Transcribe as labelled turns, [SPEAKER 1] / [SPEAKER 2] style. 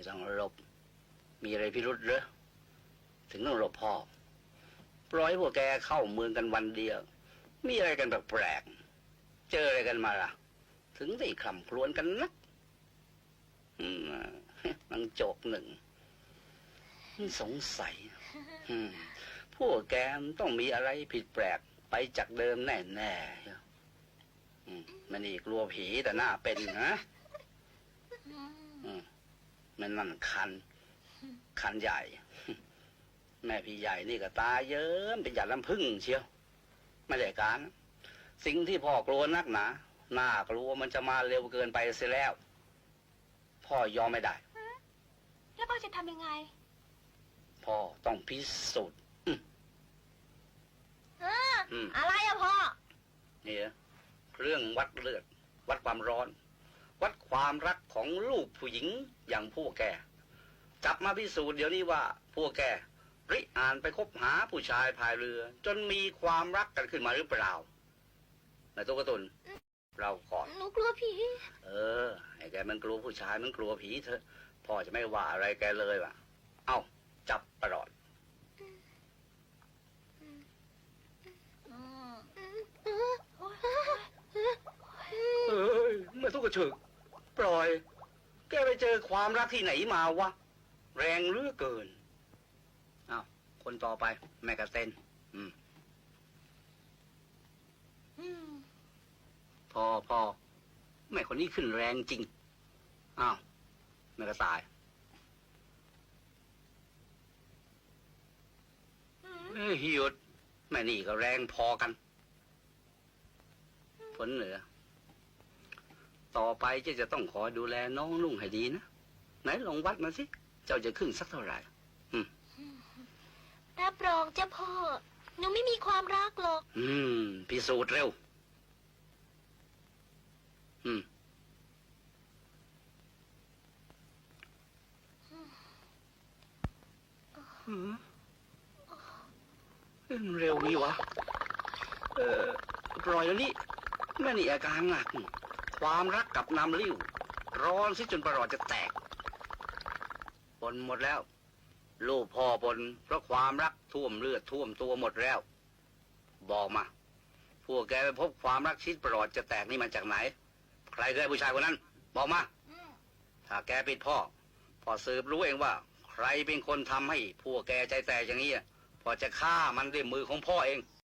[SPEAKER 1] ไม่ต้องหลบ มีอะไรพิรุษเหรอถึงต้องหลบพ่อปล่อยพวกแกเข้าเมืองกันวันเดียว มีอะไรกันแปลกๆเจออะไรกันมาล่ะ ถึงได้คลำครวญกันนักอืมนังโจกหนึ่งสงสัยพวกแกมต้องมีอะไรผิดแปลกไปจากเดิมแน่ๆอืมมันนี่กลัวผีแต่หน้าเป็นนะ อืมมันนั่นคัน คันใหญ่ แม่พี่ใหญ่นี่ก็ตาเยิ้มเป็นหยาดลำพึ่งเชียว ไม่ได้การ สิ่งที่พ่อกลัวนักหนาน่ากลัวมันจะมาเร็วเกินไปเสียแล้ว พ่อยอมไม่ได้
[SPEAKER 2] แล้วพ่อจะทำยังไง
[SPEAKER 1] พ่อต้องพิสูจน์
[SPEAKER 2] อ่า
[SPEAKER 1] อืม
[SPEAKER 2] อะไรอะพ่อ
[SPEAKER 1] นี่นะเครื่องวัดเลือด วัดความร้อนวัด ความรักของลูกผู้หญิงอย่างพวกแก จับมาพิสูจน์เดี๋ยวนี้ว่าพวกแกริอ่านไปคบหาผู้ชายพายเรือ จนมีความรักกันขึ้นมาหรือเปล่าในตุ๊กตุนเราก่อน
[SPEAKER 2] หนูกลัวผี
[SPEAKER 1] เออไอ้แกมันกลัวผู้ชายมันกลัวผีเถอะพ่อจะไม่ว่าอะไรแกเลยว่ะ เอ้า จับประหลอดเอ้ยไม่ต้องกระเฉก ปล่อย แกไปเจอความรักที่ไหนมาวะ แรงเหลือเกินอ้าวคนต่อไป แม่กระเต้นอืม
[SPEAKER 2] อืม
[SPEAKER 1] พอพอแม่คนนี้ขึ้นแรงจริง อ้าวแม่กระต่าย
[SPEAKER 2] อืม
[SPEAKER 1] เอ้ยหยุดแม่นี่ก็แรงพอกันฝนเหนือ ต่อไปเจะจะต้องขอดูแลน้องนุ่งให้ดีนะ ไหนลองวัดมาสิ เจ้าจะขึ้นสักเท่าไหร่
[SPEAKER 2] รับรองจ้ะพ่อ หนูไม่มีความรักหรอก
[SPEAKER 1] อืม พิสูจน์เร็ว อืมอืมเอ้ยมันเร็วนี่วะ เออปล่อยแล้วนี่แม่นี่อาการหนัก ความรักกับน้ำลิ้วร้อนสิจนประหลอดจะแตกปนหมดแล้ว ลูกพ่อปนเพราะความรักท่วมเลือดท่วมตัวหมดแล้ว บอกมา พวกแกไปพบความรักชิดประหลอดจะแตกนี่มาจากไหน ใครเคยผู้ชายคนนั้น บอกมา ถ้าแกปิดพ่อ พ่อสืบรู้เองว่า ใครเป็นคนทำให้พวกแกใจแตกอย่างนี้อะพอจะฆ่ามันด้วยมือของพ่อเอง